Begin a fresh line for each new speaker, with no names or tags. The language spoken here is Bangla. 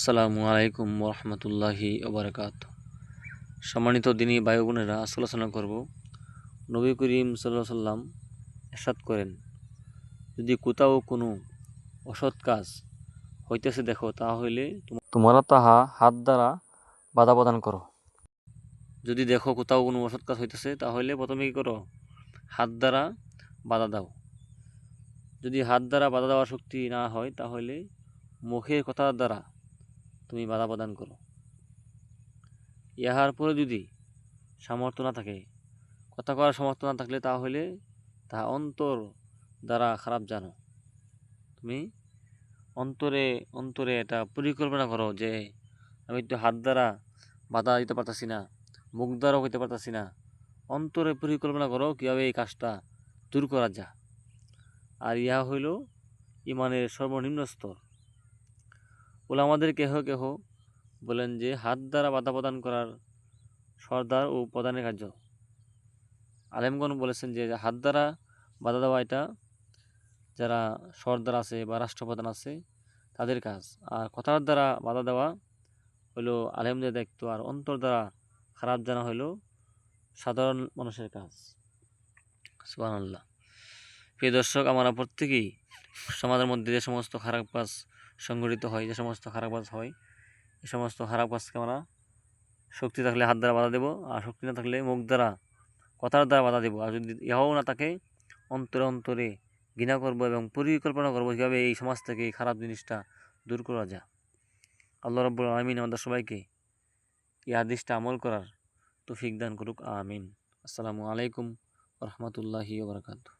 আসসালামু আলাইকুম রহমতুল্লাহি ওবরাকাত। সম্মানিত দিনী বায়ু বোনেরা আলোচনা করব। নবী করিম সাল্লাহ সাল্লাম এরশাদ করেন, যদি কোথাও কোনো অসৎ কাজ হইতেছে দেখো তা হইলে তোমরা তাহা হাত দ্বারা বাধা প্রদান করো। যদি দেখো কোথাও কোনো অসৎ কাজ হইতেছে, তাহলে প্রথমে কী করো? হাত দ্বারা বাধা দাও। যদি হাত দ্বারা বাধা দেওয়ার শক্তি না হয়, তাহলে মুখের কথার দ্বারা তুমি বাধা প্রদান করো। ইহার পরে যদি সামর্থ্য না থাকে, কথা করার সামর্থ্য না থাকলে তাহলে তা অন্তর দ্বারা খারাপ জানো। তুমি অন্তরে অন্তরে এটা পরিকল্পনা করো যে আমি তো হাত দ্বারা বাধা দিতে পারতাছি না, মুখ দ্বারাও হইতে পারতাছি না। অন্তরে পরিকল্পনা করো কীভাবে এই কাজটা দূর করা যা আর ইহা হইল ইমানের সর্বনিম্ন স্তর। ওলা আমাদের কেহ কেহ বলেন যে, হাত দ্বারা বাধা প্রদান করার সর্দার ও প্রধানের কার্য। আলেমগণ বলেছেন যে, হাত দ্বারা বাধা দেওয়া এটা যারা সর্দার আছে বা রাষ্ট্রপ্রধান আছে, তাদের কাজ। আর কথার দ্বারা বাধা দেওয়া হলো আলেমদের দায়িত্ব, আর অন্তর দ্বারা খারাপ জানা হলো সাধারণ মানুষের কাজ। সুবহানাল্লাহ। প্রিয় দর্শক, আমরা প্রত্যেকেই সমাজের মধ্যে যে সমস্ত খারাপ কাজ সংঘটিত হয়, যে সমস্ত খারাপ কাজ হয় এই সমস্ত খারাপ কাজকে আমরা শক্তি থাকলে হাত দ্বারা বাধা দেবো, আর শক্তি না থাকলে মুখ দ্বারা, কথার দ্বারা বাধা দেবো। আর যদি ইহাও না থাকে, অন্তরে অন্তরে ঘৃণা করব এবং পরিকল্পনা করব কীভাবে এই সমাজ থেকে এই খারাপ জিনিসটা দূর করা যায়। আল্লাহ রব্বুল আলমিন আমাদের সবাইকে এই আদেশটা আমল করার তৌফিক দান করুক, আমিন। আসসালামু আলাইকুম রহমতুল্লাহি ওবরাকাতু